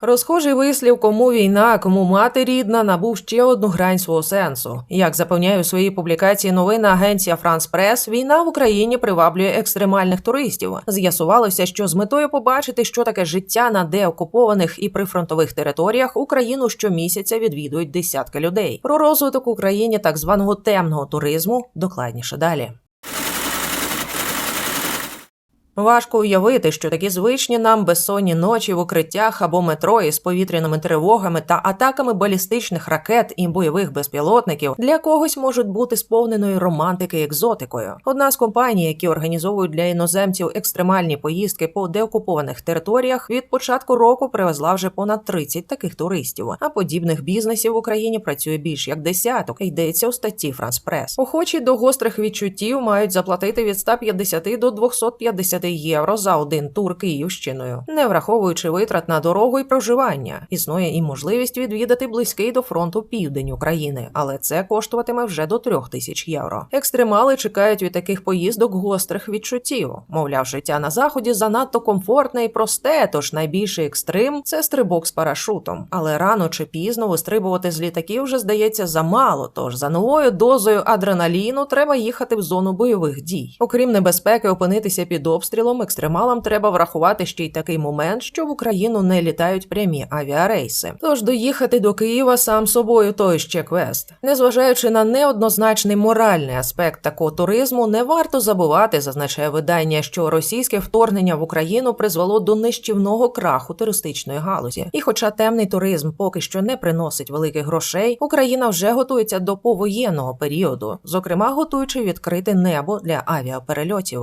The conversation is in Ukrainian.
Розхожий вислів, кому війна, кому мати рідна, набув ще одну грань свого сенсу. Як запевняє у своїй публікації новина агенція France Press, війна в Україні приваблює екстремальних туристів. З'ясувалося, що з метою побачити, що таке життя на деокупованих і прифронтових територіях Україну щомісяця відвідують десятки людей. Про розвиток в Україні так званого темного туризму докладніше далі. Важко уявити, що такі звичні нам безсонні ночі в укриттях або метро із повітряними тривогами та атаками балістичних ракет і бойових безпілотників для когось можуть бути сповненою романтики екзотикою. Одна з компаній, які організовують для іноземців екстремальні поїздки по деокупованих територіях, від початку року привезла вже понад 30 таких туристів. А подібних бізнесів в Україні працює більш як десяток. Йдеться у статті Press. Охочі до гострих відчуттів мають заплатити від 150 до 250 євро за один тур Київщиною, не враховуючи витрат на дорогу і проживання. Існує і можливість відвідати близький до фронту південь України, але це коштуватиме вже до трьох тисяч євро. Екстремали чекають від таких поїздок гострих відчуттів. Мовляв, життя на заході занадто комфортне і просте, тож найбільший екстрим це стрибок з парашутом. Але рано чи пізно вистрибувати з літаків вже здається замало. Тож за новою дозою адреналіну треба їхати в зону бойових дій. Окрім небезпеки опинитися під обстрілом, екстремалам треба врахувати ще й такий момент, що в Україну не літають прямі авіарейси. Тож доїхати до Києва сам собою той ще квест. Незважаючи на неоднозначний моральний аспект такого туризму, не варто забувати, зазначає видання, що російське вторгнення в Україну призвело до нищівного краху туристичної галузі. І, хоча темний туризм поки що не приносить великих грошей, Україна вже готується до повоєнного періоду, зокрема готуючи відкрити небо для авіаперельотів.